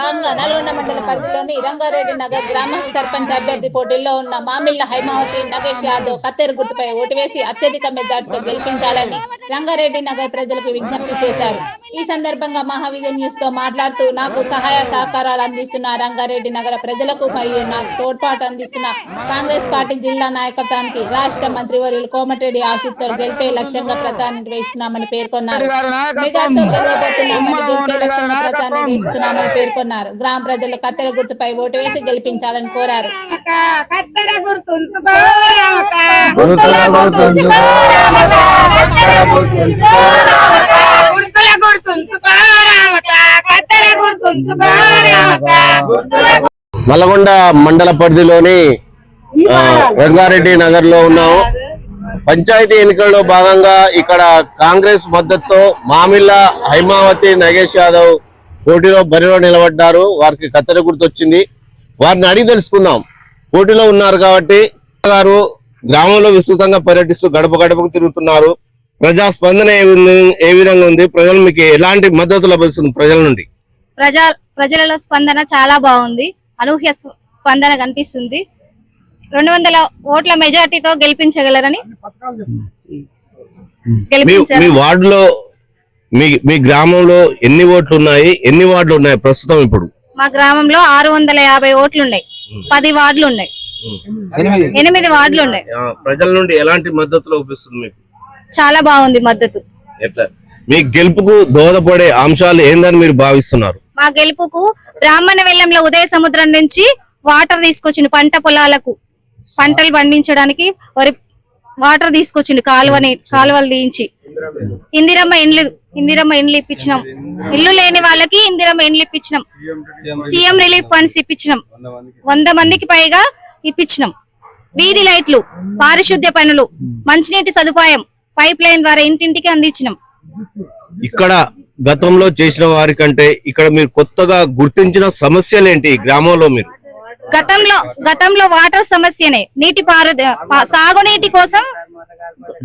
భాగంగా నల్గొండ మండల పరిధిలోని రంగారెడ్డి నగర్ గ్రామ సర్పంచ్ అభ్యర్థి పోటీల్లో ఉన్న మామిళ్ళ హైమావతి నగేష్ యాదవ్ కత్తెర గుర్తుపై ఓటు వేసి అత్యధిక మెజార్టీతో గెలిపించాలని రంగారెడ్డి నగర్ ప్రజలకు విజ్ఞప్తి చేశారు. ఈ సందర్భంగా మహావిజన్ న్యూస్తో మాట్లాడుతూ నాకు సహాయ సహకారాలు అందిస్తున్న రంగారెడ్డి నగర ప్రజలకు మరియు నాకు తోడ్పాటు అందిస్తున్న కాంగ్రెస్ పార్టీ జిల్లా నాయకత్వానికి రాష్ట్ర మంత్రివర్యులు కోమటిరెడ్డి ఆశిత్తులు గెలిపే లక్ష్యంగా ప్రధాని నిర్వహిస్తున్నామని పేర్కొన్నారు. మెజార్టీతో గెలవబోతున్నామని గెలిపే లక్ష్యంగా ప్రచారం నిర్వహిస్తున్నామని పేర్కొన్నారు. గ్రామ ప్రజలు కత్తెర గుర్తుపై ఓటు వేసి గెలిపించాలని కోరారు. కత్తెర నల్గొండ మండల పరిధిలోని రంగారెడ్డి నగర్లో ఉన్నాము. పంచాయతీ ఎన్నికల్లో భాగంగా ఇక్కడ కాంగ్రెస్ మద్దతుతో మామిళ్ళ హైమావతి నగేష్ యాదవ్ పోటీలో బరిలో నిలబడ్డారు. వారికి కత్తెర గుర్తొచ్చింది. వారిని అడిగి తెలుసుకుందాం. పోటీలో ఉన్నారు కాబట్టి గారు గ్రామంలో విస్తృతంగా పర్యటిస్తూ గడప గడపకు తిరుగుతున్నారు. ప్రజా స్పందన ఏ విధంగా- ఏ విధంగా ఉంది? ప్రజలు మీకు ఎలాంటి మద్దతు లభిస్తుంది ప్రజల నుండి? ప్రజా ప్రజలలో స్పందన చాలా బాగుంది. అనూహ్య స్ప- స్పందన కనిపిస్తుంది. రెండు వందల ఓట్ల మెజార్టీతో గెలిపించగలరని మీ వార్డులో మీ మీ గ్రామంలో ఎన్ని ఓట్లు ఉన్నాయి ఎన్ని వార్డులు ఉన్నాయి ప్రస్తుతం ఇప్పుడు? మా గ్రామంలో ఆరు వందల యాభై ఓట్లు ఉన్నాయి పది వార్డులు ఉన్నాయి ఎనిమిది వార్డులు ఉన్నాయి ప్రజల నుండి ఎలాంటి మద్దతు లభిస్తుంది మీకు? చాలా బాగుంది మద్దతు. ఎట్లా? మీ గెలుపుకు దోహదపడే అంశాలు ఏందని మీరు భావిస్తున్నారు? మా గెలుపుకు బ్రాహ్మణ వెల్లంలో ఉదయ సముద్రం నుంచి వాటర్ తీసుకొచ్చిండు పంట పొలాలకు. పంటలు పండించడానికి వరి వాటర్ తీసుకొచ్చిండు కాలువని కాలువలు తీయించి. ఇందిరమ్మ ఇండ్లు ఇందిరమ్మ ఇండ్లు ఇప్పించినాం. ఇల్లు లేని వాళ్ళకి ఇందిరమ్మ ఇండ్లు ఇప్పించినాం. సీఎం రిలీఫ్ ఫండ్స్ ఇప్పించినాం. వంద మందికి పైగా ఇప్పించినాం. వీధి లైట్లు పారిశుద్ధ్య పనులు మంచినీటి సదుపాయం పైప్ లైన్ ద్వారా ఇంటింటికి అందించినాం. ఇక్కడ గతంలో చేసిన వారి కంటే ఇక్కడ మీరు కొత్తగా గుర్తించిన సమస్యలు ఏంటి గ్రామంలో మీరు? గతంలో గతంలో వాటర్ సమస్యనే. నీటి పారు సాగునీటి కోసం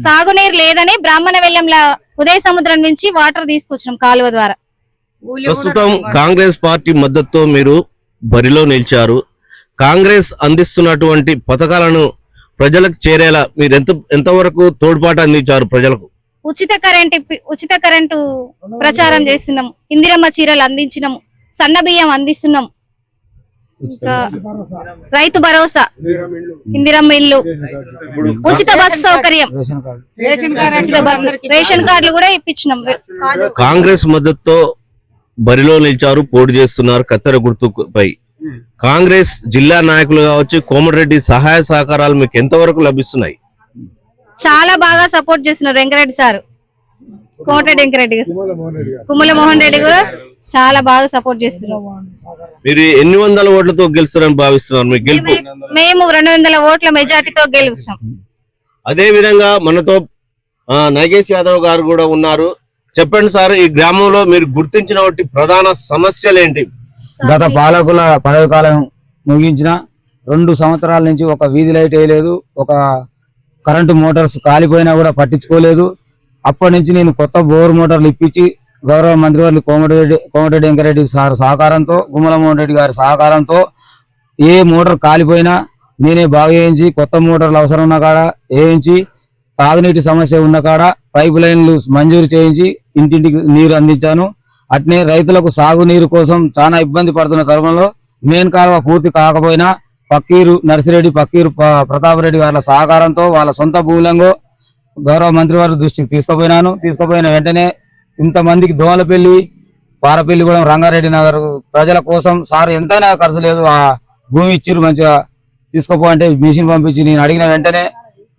సాగునీరు లేదని బ్రాహ్మణ వెల్లంల ఉదయ సముద్రం నుంచి వాటర్ తీసుకొచ్చినాం కాలువ ద్వారా. ప్రస్తుతం కాంగ్రెస్ పార్టీ మద్దతుతో మీరు బరిలో నిలిచారు. కాంగ్రెస్ అందిస్తున్నటువంటి పథకాలను ప్రజలకు చేరేలా మీరు ఎంత ఎంతవరకు తోడ్పాటు అందించారు ప్రజలకు? ఉచిత కరెంట్ ఉచిత కరెంటు ప్రచారం చేస్తున్నాం. ఇందిరమ్మ చీరలు అందించినాం. సన్న బియ్యం అందిస్తున్నాం. రైతు భరోసా. ఇందిరమ్మ ఇల్లు. ఉచిత బస్సు సౌకర్యం. ఉచిత బస్సు. రేషన్ కార్డులు కూడా ఇప్పించినాం. కాంగ్రెస్ మద్దతుతో బరిలో నిలిచారు పోటీ చేస్తున్నారు కత్తెర గుర్తుపై. కాంగ్రెస్ జిల్లా నాయకులు కావచ్చు కోమటిరెడ్డి సహాయ సహకారాలు మీకు ఎంతవరకు లభిస్తున్నాయి? చాలా బాగా సపోర్ట్ చేస్తున్నారు వెంకరెడ్డి సార్. కోమటిరెడ్డి వెంకరెడ్డి. గారు కుమ్మల మోహన్ రెడ్డి కూడా చాలా బాగా సపోర్ట్ చేస్తున్నారు. మీరు ఎన్ని వందల ఓట్లతో గెలుస్తారని భావిస్తున్నారు? మీ గెలుపు. మేము రెండు వందల ఓట్ల మెజార్టీతో గెలుస్తాం. అదే విధంగా మనతో ఆ, నాగేష్ యాదవ్ గారు కూడా ఉన్నారు. చెప్పండి సార్ ఈ గ్రామంలో మీరు గుర్తించిన ప్రధాన సమస్యలు ఏంటి? గత పాలకుల పదవి కాలం ముగించిన రెండు సంవత్సరాల నుంచి ఒక వీధి లైట్ వేయలేదు ఒక కరెంటు మోటార్స్ కాలిపోయినా కూడా పట్టించుకోలేదు. అప్పటి నుంచి నేను కొత్త బోర్ మోటార్లు ఇప్పించి గౌరవ మంత్రివర్యులు కోమటిరెడ్డి కోమటిరెడ్డి వెంకరెడ్డి సార్ సహకారంతో గుమ్మల మోహన్ రెడ్డి గారి సహకారంతో ఏ మోటార్ కాలిపోయినా నేనే బాగు చేయించి కొత్త మోటార్లు అవసరం ఉన్న కాడ వేయించి తాగునీటి సమస్య ఉన్న కాడ పైప్ లైన్లు మంజూరు చేయించి ఇంటింటికి నీరు అందించాను. అట్నే రైతులకు సాగునీరు కోసం చాలా ఇబ్బంది పడుతున్న తరుణంలో మెయిన్ కాలువ పూర్తి కాకపోయినా పక్కీరు నర్సిరెడ్డి పక్కీరు ప- ప్రతాప్ రెడ్డి గారి సహకారంతో వాళ్ళ సొంత భూములంగో గౌరవ మంత్రి వారి దృష్టికి తీసుకుపోయినాను. తీసుకుపోయిన వెంటనే ఇంతమందికి దోమలపల్లి పారపల్లిగూడెం రంగారెడ్డి నగర్ ప్రజల కోసం సార్ ఎంతైనా ఖర్చు లేదు. ఆ భూమి ఇచ్చిరు మంచిగా తీసుకుపో అంటే మిషన్ పంపించి నేను అడిగిన వెంటనే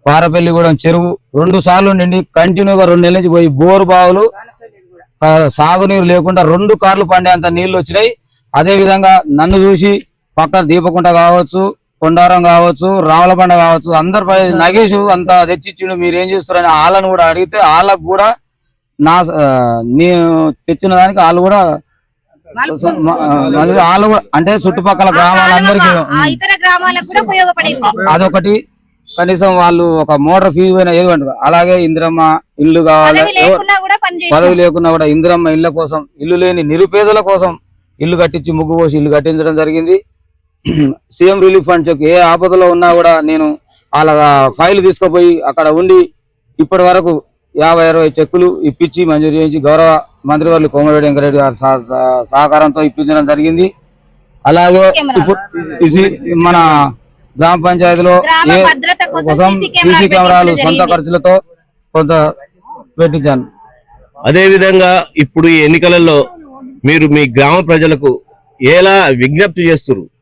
పారపల్లిగూడెం చెరువు రెండు సార్లు నిండి కంటిన్యూగా రెండు నెలల నుంచి పోయి బోరు బావులు సాగునీరు లేకుండా రెండు కార్లు పండేంత నీళ్ళు వచ్చినాయి. అదే విధంగా నన్ను చూసి పక్కన దీపకుంట కావచ్చు కొండారం కావచ్చు రావులబండ కావచ్చు అందరిపై నగేష్ అంత తెచ్చిచ్చిండు. మీరు ఏం చేస్తారని వాళ్ళని కూడా అడిగితే వాళ్ళకు కూడా నా నేను తెచ్చిన దానికి వాళ్ళు కూడా వాళ్ళు కూడా అంటే చుట్టుపక్కల గ్రామాలందరికీ అదొకటి. కనీసం వాళ్ళు ఒక మోటార్ ఫీజు పోయినా ఏది అలాగే ఇందిరమ్మ ఇల్లు కావాలి. పదవి లేకున్నా కూడా ఇందిరమ్మ ఇళ్ళ కోసం ఇల్లు లేని నిరుపేదల కోసం ఇల్లు కట్టించి ముగ్గు పోసి ఇల్లు కట్టించడం జరిగింది. సీఎం రిలీఫ్ ఫండ్ చెక్ ఏ ఆపదలో ఉన్నా కూడా నేను వాళ్ళ ఫైల్ తీసుకుపోయి అక్కడ ఉండి ఇప్పటి వరకు యాభై అరవై చెక్కులు ఇప్పించి మంజూరు చేయించి గౌరవ మంత్రివర్యులు కోమటిరెడ్డి వెంకరెడ్డి గారి సహ- సహ- సహకారంతో ఇప్పించడం జరిగింది. అలాగే మన గ్రామ పంచాయతీలో గ్రామ ఏ భద్రత కోసం కోసం సీసీ కెమెరాలు సొంత. ఖర్చులతో కొంత పెట్టించాను. అదే విధంగా ఇప్పుడు ఈ ఎన్నికలలో మీరు మీ గ్రామ ప్రజలకు ఎలా విజ్ఞప్తి చేస్తున్నారు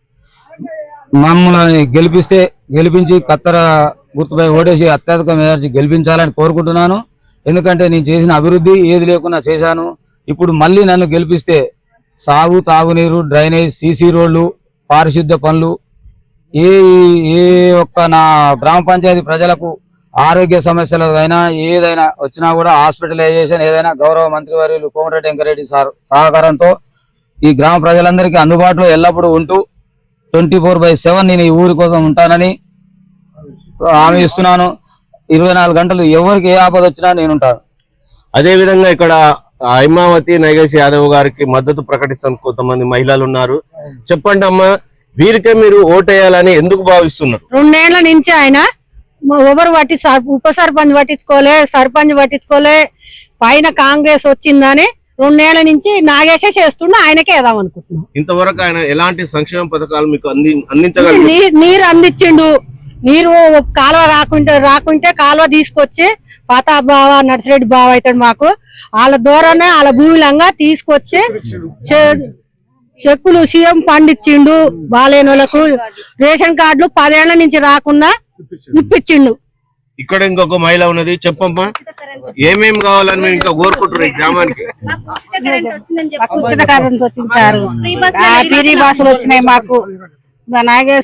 మమ్మల్ని గెలిపిస్తే గెలిపించి కత్తెర గుర్తుపై ఓటేసి అత్యధిక మెజార్టీ గెలిపించాలని కోరుకుంటున్నాను. ఎందుకంటే నేను చేసిన అభివృద్ధి ఏది లేకున్నా చేశాను. ఇప్పుడు మళ్ళీ నన్ను గెలిపిస్తే సాగు తాగునీరు డ్రైనేజ్ సీసీ రోడ్లు పారిశుద్ధ పనులు ఏ ఏ ఒక్క నా గ్రామ పంచాయతీ ప్రజలకు ఆరోగ్య సమస్యలు అయినా ఏదైనా వచ్చినా కూడా హాస్పిటలైజేషన్ ఏదైనా గౌరవ మంత్రి వర్యులు కోమటిరెడ్డి వెంకరెడ్డి సార్ సహకారంతో ఈ గ్రామ ప్రజలందరికీ అందుబాటులో ఎల్లప్పుడూ ఉంటూ ట్వంటీ ఫోర్ బై సెవెన్ నేను ఈ ఊరి కోసం ఉంటానని హామీ ఇస్తున్నాను. ఇరవై నాలుగు గంటలు ఎవరికి ఏ ఆపద వచ్చినా నేను ఉంటాను అదే విధంగా ఇక్కడ హైమావతి నగేష్ యాదవ్ గారికి మద్దతు ప్రకటిస్తాను. కొంతమంది మహిళలు ఉన్నారు చెప్పండి అమ్మా వీరికే మీరు ఓటేయాలని ఎందుకు భావిస్తున్నారు? రెండేళ్ళ నుంచి ఆయన మ- ఎవరు పట్టి సర్- ఉప సర్పంచ్ పట్టించుకోలే సర్పంచ్ పట్టించుకోలే పైన కాంగ్రెస్ వచ్చిందని రెండేళ్ళ నుంచి నాగేశే చేస్తుండే ఆయనకే వేద్దాం అనుకుంటున్నాం. ఇంతవరకు ఆయన ఎలాంటి సంక్షేమ పథకాలు మీకు అంది అందించగలరు నీ- నీరు అందించిండు. నీరు కాలువ రాకుంటే రాకుంటే కాలువ తీసుకొచ్చి పాతా బావ నర్సిరెడ్డి బావ అవుతాడు మాకు. వాళ్ళ ద్వారానే వాళ్ళ భూమిలంగా తీసుకొచ్చి చె- చెక్కులు సీఎం పండిచ్చిండు బాలేని వాళ్ళకు రేషన్ కార్డులు పదేళ్ళ నుంచి రాకుండా ఇప్పించిండు ఇక్కడ ఇంకొక మహిళ ఉన్నది. చెప్పమ్మా. ఏమేం కావాలని మీరు ఇంకా కోరుకుంటున్నారు ఈ గ్రామానికి? మాకు ఉచిత కరెంట్ వచ్చింది సార్. పీరీ బస్సులు వచ్చినాయి మాకు. మా నాగే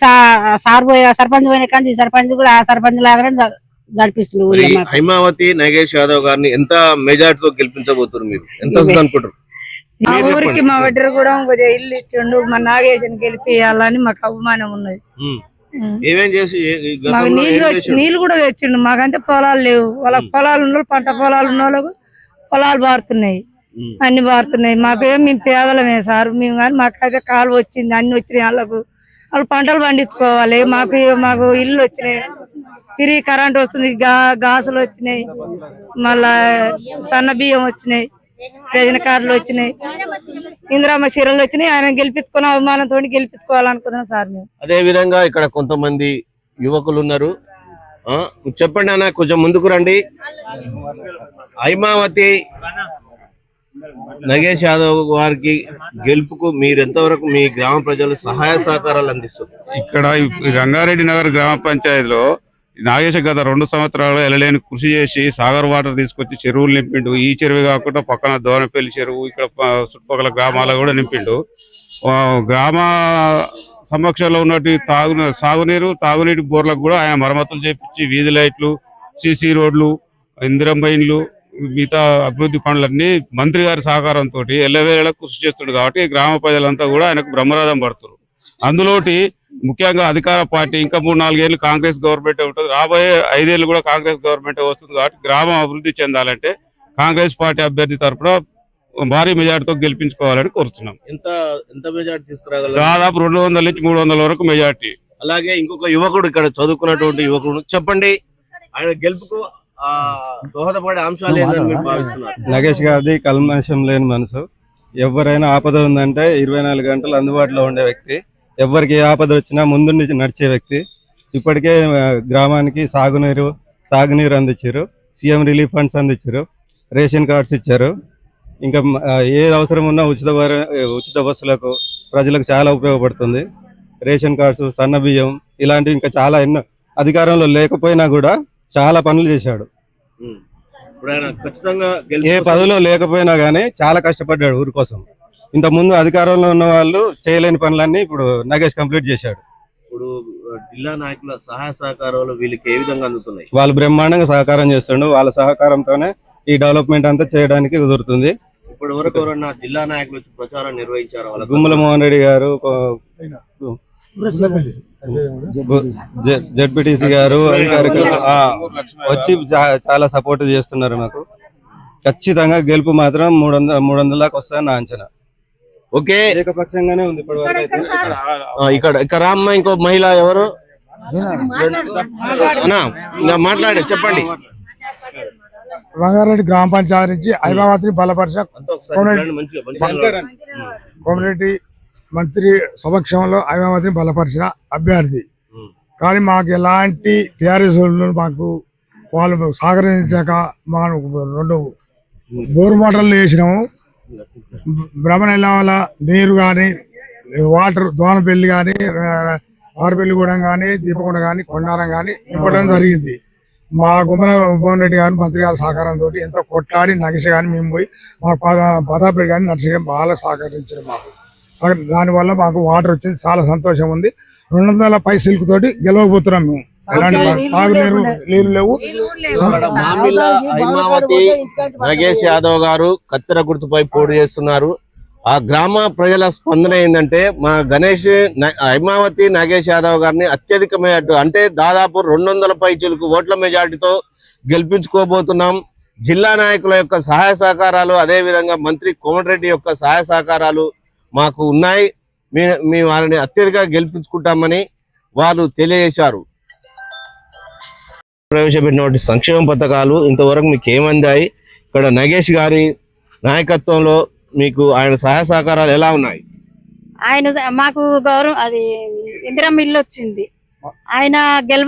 సార్ పోయి సర్పంచ్ పోయిన కానీ సర్పంచ్ కూడా ఆ సర్పంచ్ లాగానే గడిపిస్తుంది మాకు. హైమావతి నగేష్ యాదవ్ గారిని ఎంత మెజార్టీతో గెలిపించబోతున్నారు మీరు? ఎంత వస్తుంది అనుకుంటారు మా ఊరికి. మా వడ్డర కూడా ఇల్లు ఇచ్చిండు మా నాగేశన్ గెలిపియాలని మాకు అవమానం ఉన్నది. ఏమేం చేసి? నీళ్ళు కూడా తెచ్చిండు మాకంటే పొలాలు లేవు. వాళ్ళ పొలాలు ఉన్న పంట పొలాలు ఉన్న వాళ్ళకు పొలాలు బారుతున్నాయి. అన్ని బారుతున్నాయి మాకేం మేము పేదలమే సార్. మేము కానీ మాకైతే కాలు వచ్చింది అన్ని వచ్చినాయి వాళ్ళకు. వాళ్ళు పంటలు పండించుకోవాలి. మాకు మాకు ఇల్లు వచ్చినాయి. తిరిగి కరెంట్ వస్తుంది గా గాసులు వచ్చినాయి. మళ్ళా సన్న బియ్యం వచ్చినాయి. రేషన్ కార్డులు వచ్చినాయి. ఇందిరామ్మ చీరలు వచ్చినాయి. ఆయన గెలిపించుకుని అవమానంతో గెలిపించుకోవాలనుకుంటున్నాం సార్ మేము. అదే విధంగా ఇక్కడ కొంతమంది యువకులు ఉన్నారు. ఆ, చెప్పండి అన్న కొంచెం ముందుకు రండి. హైమావతి నగేష్ యాదవ్ గారికి గెలుపుకు మీరు ఎంతవరకు మీ గ్రామ ప్రజలు సహాయ సహకారాలు అందిస్తారు ఇక్కడ రంగారెడ్డి నగర్ గ్రామ పంచాయతీలో నాగేశ గత రెండు సంవత్సరాలు ఎలలేని కృషి చేసి సాగర్ వాటర్ తీసుకొచ్చి చెరువులు నింపిండు. ఈ చెరువు కాకుండా పక్కన దోనపల్లి చెరువు ఇక్కడ చుట్టుపక్కల గ్రామాలు కూడా నింపిండు. ఆ, గ్రామ సమక్షంలో ఉన్నట్టు తాగు సాగునీరు తాగునీటి బోర్లకు కూడా ఆయన మరమ్మతులు చేపించి వీధి లైట్లు సీసీ రోడ్లు ఇందిరంబైన్లు మిగతా అభివృద్ధి పనులన్నీ మంత్రి గారి సహకారంతో ఎల్లవేళ కృషి చేస్తుండు కాబట్టి గ్రామ ప్రజలంతా కూడా ఆయనకు బ్రహ్మరాధం పడుతున్నారు అందులోటి ముఖ్యంగా అధికార పార్టీ ఇంకా మూడు నాలుగేళ్ళు కాంగ్రెస్ గవర్నమెంట్ ఉంటుంది. రాబోయే ఐదేళ్ళు కూడా కాంగ్రెస్ గవర్నమెంట్ వస్తుంది కాబట్టి గ్రామం అభివృద్ధి చెందాలంటే కాంగ్రెస్ పార్టీ అభ్యర్థి తరపున భారీ మెజార్టీతో గెలిపించుకోవాలని కోరుతున్నాం. ఎంత ఎంత మెజార్టీ తీసుకురాగలరు? దాదాపు రెండు వందల నుంచి మూడు వందల వరకు మెజార్టీ. అలాగే ఇంకొక యువకుడు ఇక్కడ చదువుకున్నటువంటి యువకుడు. చెప్పండి ఆయన గెలుపుకు ఆ దోహదపడే అంశాలు ఏందని మీరు భావిస్తున్నారు? నగేష్ గారిది కల్మషం లేని మనసు. ఎవరైనా ఆపద ఉందంటే ఇరవై నాలుగు గంటలు అందుబాటులో ఉండే వ్యక్తి. ఎవరికి ఏ ఆపద వచ్చినా ముందు నుంచి నడిచే వ్యక్తి. ఇప్పటికే గ్రామానికి సాగునీరు తాగునీరు అందించారు. సీఎం రిలీఫ్ ఫండ్స్ అందించారు. రేషన్ కార్డ్స్ ఇచ్చారు. ఇంకా ఏ అవసరం ఉన్నా ఉచిత ఉచిత బస్సులకు ప్రజలకు చాలా ఉపయోగపడుతుంది. రేషన్ కార్డ్స్ సన్న బియ్యం ఇలాంటివి ఇంకా చాలా ఎన్నో అధికారంలో లేకపోయినా కూడా చాలా పనులు చేశాడు. ఏ పదవిలో లేకపోయినా గానీ చాలా కష్టపడ్డాడు ఊరి కోసం. ఇంత ముందు అధికారంలో ఉన్న వాళ్ళు చేయలేని పనులన్నీ ఇప్పుడు నగేష్ కంప్లీట్ చేశాడు. ఇప్పుడు జిల్లా నాయకుల సహాయ సహకారాలు వీళ్ళకి ఏ విధంగా అందుతున్నాయి? వాళ్ళు బ్రహ్మాండంగా సహకారం చేస్తుండు. వాళ్ళ సహకారంతోనే ఈ డెవలప్మెంట్ అంతా చేయడానికి కుదురుతుంది. ఇప్పటి వరకు ఎవరన్నా జిల్లా నాయకులు వచ్చి ప్రచారం నిర్వహించారు వాళ్ళ గుమ్మల మోహన్ రెడ్డి గారు జడ్పీటీసీ గారు వచ్చి చాలా సపోర్ట్ చేస్తున్నారు మాకు. ఖచ్చితంగా గెలుపు మాత్రం మూడు వందల మూడు వందల దాకా వస్తుందని నా అంచనా. ఓకే. ఏకపక్షంగానే ఉంది ఇక్కడ ఇక్కడ అమ్మ ఇంకో మహిళ ఎవరు? మాట్లాడే చెప్పండి. రంగారెడ్డి గ్రామ పంచాయతీ నుంచి ఐబావతిని బలపరిచ కోమరెడ్డి మంత్రి సమక్షంలో ఐబావతిని బలపరిచిన అభ్యర్థి. కానీ మాకు ఎలాంటి టిఆర్ఎస్ మాకు వాళ్ళు సహకరించాక మా రెండు బోరు మోటార్లు వేసినాము. భ్రమణ నీరు కానీ వాటర్ దోనపల్లి కానీ ఆరుపల్లిగూడెం కానీ దీపకొండ కానీ కొండారం కానీ నింపడం జరిగింది. మా గుమ్మల భువన్ రెడ్డి గారి మంత్రి గారి సహకారంతో ఎంతో కొట్లాడి నగిసి కానీ మేము పోయి మా ప్రతాప్ కానీ గారిని నడిచి బాగా సహకరించారు మాకు. దానివల్ల మాకు వాటర్ వచ్చింది చాలా సంతోషం ఉంది. రెండు వందల పై సిల్క్ తోటి గెలవబోతున్నాం మేము. ఎలాంటి తాగునీరు నీళ్ళు లేవు. మామిళ్ళ హైమావతి నగేష్ యాదవ్ గారు కత్తెర గుర్తుపై పోటీ చేస్తున్నారు. ఆ గ్రామ ప్రజల స్పందన ఏంటంటే మా గణేష్ హైమావతి నాగేష్ యాదవ్ గారిని అత్యధిక మెజార్టీ అంటే దాదాపు రెండు వందల పైచులకు ఓట్ల మెజార్టీతో గెలిపించుకోబోతున్నాం. జిల్లా నాయకుల యొక్క సహాయ సహకారాలు అదే విధంగా మంత్రి కోమటిరెడ్డి యొక్క సహాయ సహకారాలు మాకు ఉన్నాయి. మీ మీ వారిని అత్యధిక గెలిపించుకుంటామని వారు తెలియజేశారు. ప్రవేశపెట్టినటువంటి సంక్షేమ పథకాలు ఇంతవరకు మీకు ఏమందాయి? ఇక్కడ నగేష్ గారి నాయకత్వంలో మీకు ఆయన సహాయ సహకారాలు ఎలా ఉన్నాయి? ఆయన మాకు గౌరవం అది ఇందిరా మిల్లు వచ్చింది. ఆయన గెలవ